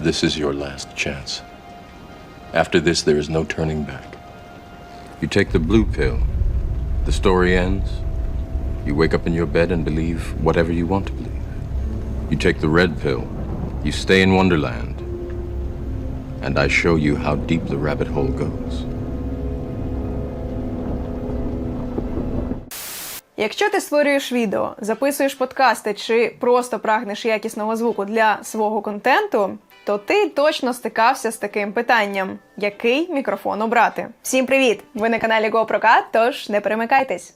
This is your last chance. After this, there is no turning back. You take the blue pill, the story ends. You wake up in your bed and believe whatever you want to believe. You take the red pill, you stay in Wonderland, and I show you how deep the rabbit hole goes. Якщо ти створюєш відео, записуєш подкасти чи просто прагнеш якісного звуку для свого контенту, то ти точно стикався з таким питанням: який мікрофон обрати? Всім привіт! Ви на каналі GoProCat, тож не перемикайтесь.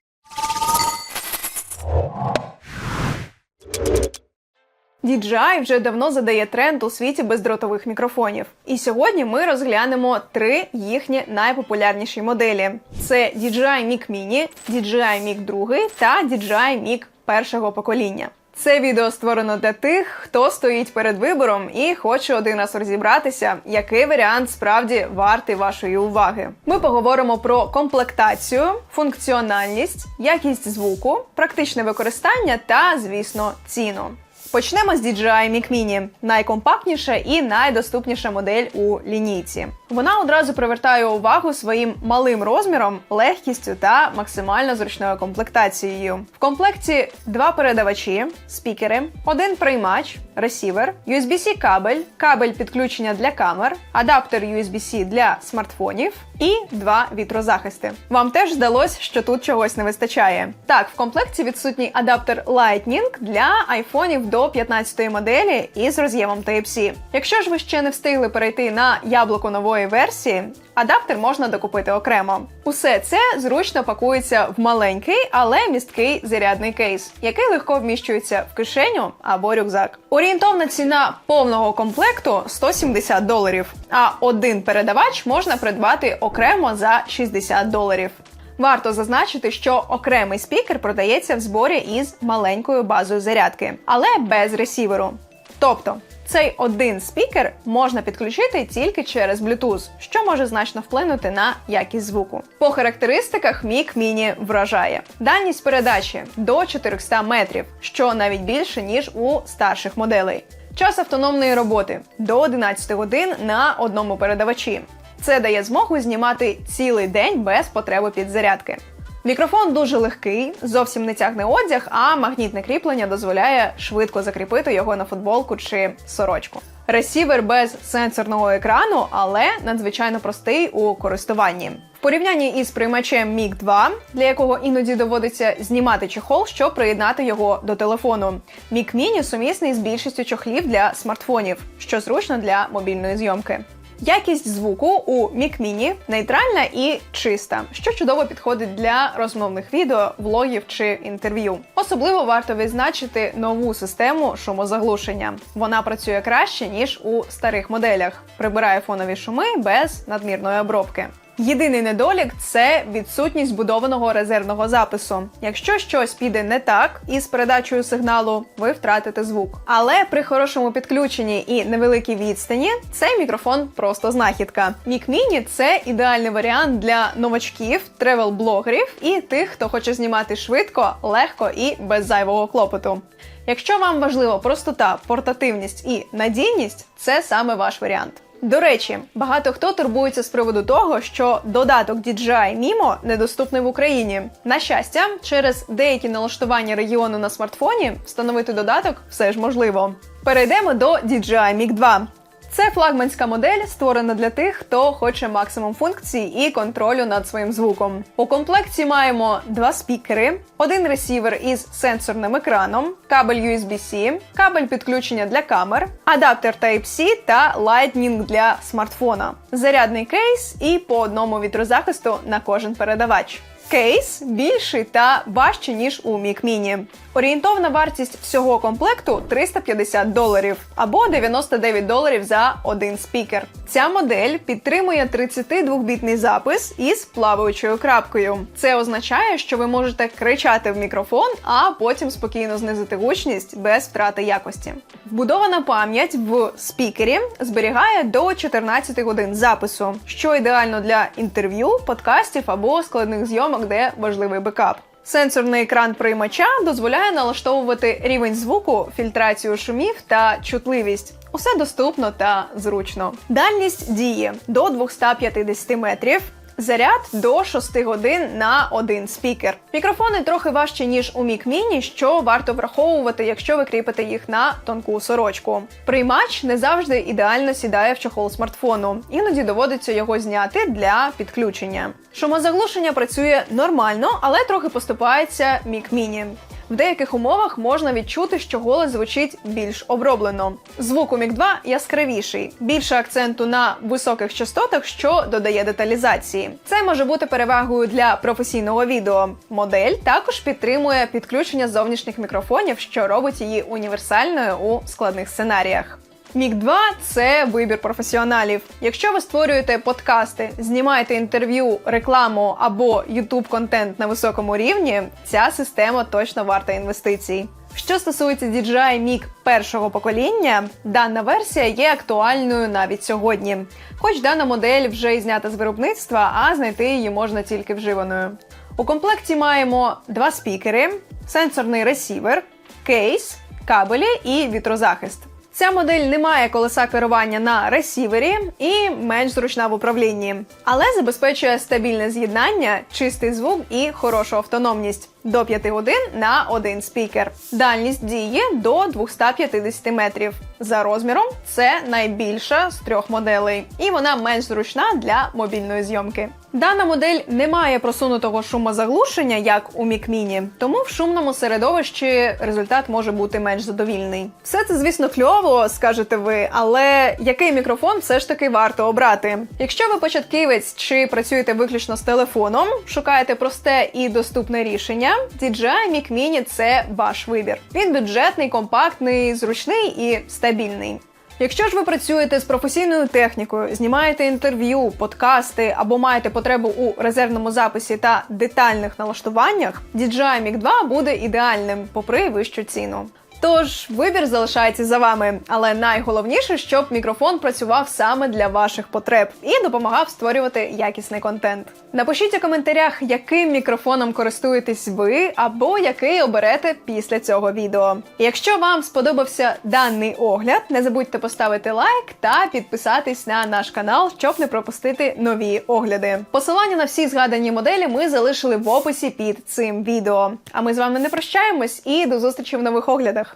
DJI вже давно задає тренд у світі бездротових мікрофонів. І сьогодні ми розглянемо три їхні найпопулярніші моделі: це DJI Mic Mini, DJI Mic 2 та DJI Mic першого покоління. Це відео створено для тих, хто стоїть перед вибором і хоче один раз розібратися, який варіант справді вартий вашої уваги. Ми поговоримо про комплектацію, функціональність, якість звуку, практичне використання та, звісно, ціну. Почнемо з DJI Mic Mini. найкомпактніша і найдоступніша модель у лінійці. Вона одразу привертає увагу своїм малим розміром, легкістю та максимально зручною комплектацією. В комплекті два передавачі, спікери, один приймач, ресівер, USB-C кабель, кабель підключення для камер, адаптер USB-C для смартфонів і два вітрозахисти. Вам теж здалось, що тут чогось не вистачає. Так, в комплекті відсутній адаптер Lightning для айфонів до 15-ї моделі із роз'ємом Type-C. Якщо ж ви ще не встигли перейти на яблуко нової версії, адаптер можна докупити окремо. Усе це зручно пакується в маленький, але місткий зарядний кейс, який легко вміщується в кишеню або рюкзак. Орієнтовна ціна повного комплекту 170 доларів, а один передавач можна придбати окремо за 60 доларів. Варто зазначити, що окремий спікер продається в зборі із маленькою базою зарядки, але без ресіверу. Тобто цей один спікер можна підключити тільки через Bluetooth, що може значно вплинути на якість звуку. По характеристиках Mic Mini вражає дальність передачі до 400 метрів, що навіть більше ніж у старших моделей. Час автономної роботи до 11 годин на одному передавачі. Це дає змогу знімати цілий день без потреби підзарядки. Мікрофон дуже легкий, зовсім не тягне одяг, а магнітне кріплення дозволяє швидко закріпити його на футболку чи сорочку. Ресівер без сенсорного екрану, але надзвичайно простий у користуванні. В порівнянні із приймачем Mic 2, для якого іноді доводиться знімати чохол, щоб приєднати його до телефону. Mic Mini сумісний з більшістю чохлів для смартфонів, що зручно для мобільної зйомки. Якість звуку у Mic Mini нейтральна і чиста, що чудово підходить для розмовних відео, влогів чи інтерв'ю. Особливо варто відзначити нову систему шумозаглушення. Вона працює краще ніж у старих моделях, прибирає фонові шуми без надмірної обробки. Єдиний недолік це відсутність збудованого резервного запису. Якщо щось піде не так із передачею сигналу, ви втратите звук. Але при хорошому підключенні і невеликій відстані цей мікрофон просто знахідка. Mic Mini – це ідеальний варіант для новачків, тревел-блогерів і тих, хто хоче знімати швидко, легко і без зайвого клопоту. Якщо вам важлива простота, портативність і надійність, це саме ваш варіант. До речі, багато хто турбується з приводу того, що додаток DJI Mimo недоступний в Україні. На щастя, через деякі налаштування регіону на смартфоні встановити додаток все ж можливо. Перейдемо до DJI Mic 2. Це флагманська модель, створена для тих, хто хоче максимум функцій і контролю над своїм звуком. У комплекті маємо два спікери, один ресівер із сенсорним екраном, кабель USB-C, кабель підключення для камер, адаптер Type-C та Lightning для смартфона, зарядний кейс і по одному вітрозахисту на кожен передавач. Кейс більший та важчий, ніж у Mic Mini. Орієнтовна вартість всього комплекту 350 доларів або 99 доларів за один спікер. Ця модель підтримує 32-бітний запис із плаваючою крапкою. Це означає, що ви можете кричати в мікрофон, а потім спокійно знизити гучність без втрати якості. Вбудована пам'ять в спікері зберігає до 14 годин запису, що ідеально для інтерв'ю, подкастів або складних зйомок, де важливий бекап. Сенсорний екран приймача дозволяє налаштовувати рівень звуку, фільтрацію шумів та чутливість. Усе доступно та зручно. Дальність дії до 250 метрів. Заряд до 6 годин на один спікер. Мікрофони трохи важчі ніж у Mic Mini, що варто враховувати, якщо ви кріпите їх на тонку сорочку. Приймач не завжди ідеально сідає в чохол смартфону, іноді доводиться його зняти для підключення. Шумозаглушення працює нормально, але трохи поступається Mic Mini. В деяких умовах можна відчути, що голос звучить більш оброблено. Звук у мік 2 яскравіший, більше акценту на високих частотах, що додає деталізації. Це може бути перевагою для професійного відео. Модель також підтримує підключення зовнішніх мікрофонів, що робить її універсальною у складних сценаріях. Мік 2 це вибір професіоналів. Якщо ви створюєте подкасти, знімаєте інтерв'ю, рекламу або youtube контент на високому рівні, ця система точно варта інвестицій. Що стосується DJI Mic першого покоління, дана версія є актуальною навіть сьогодні. Хоч дана модель вже й знята з виробництва, а знайти її можна тільки вживаною. У комплекті маємо два спікери, сенсорний ресівер, кейс, кабелі і вітрозахист. Ця модель не має колеса керування на ресівері і менш зручна в управлінні, але забезпечує стабільне з'єднання, чистий звук і хорошу автономність до 5 годин на один спікер. Дальність дії до 250 метрів. За розміром це найбільша з трьох моделей, і вона менш зручна для мобільної зйомки. Дана модель не має просунутого шумозаглушення, як у Mini, тому в шумному середовищі результат може бути менш задовільний. Все це, звісно, кльово, скажете ви, але який мікрофон все ж таки варто обрати? Якщо ви початківець чи працюєте виключно з телефоном, шукаєте просте і доступне рішення, DJI Mic Mini – це ваш вибір. Він бюджетний, компактний, зручний і стабільний. Якщо ж ви працюєте з професійною технікою, знімаєте інтерв'ю, подкасти або маєте потребу у резервному записі та детальних налаштуваннях, DJI Mic 2 буде ідеальним, попри вищу ціну. Тож вибір залишається за вами, але найголовніше, щоб мікрофон працював саме для ваших потреб і допомагав створювати якісний контент. Напишіть у коментарях, яким мікрофоном користуєтесь ви, або який оберете після цього відео. Якщо вам сподобався даний огляд, не забудьте поставити лайк та підписатись на наш канал, щоб не пропустити нові огляди. Посилання на всі згадані моделі ми залишили в описі під цим відео. А ми з вами не прощаємось і до зустрічі в нових оглядах.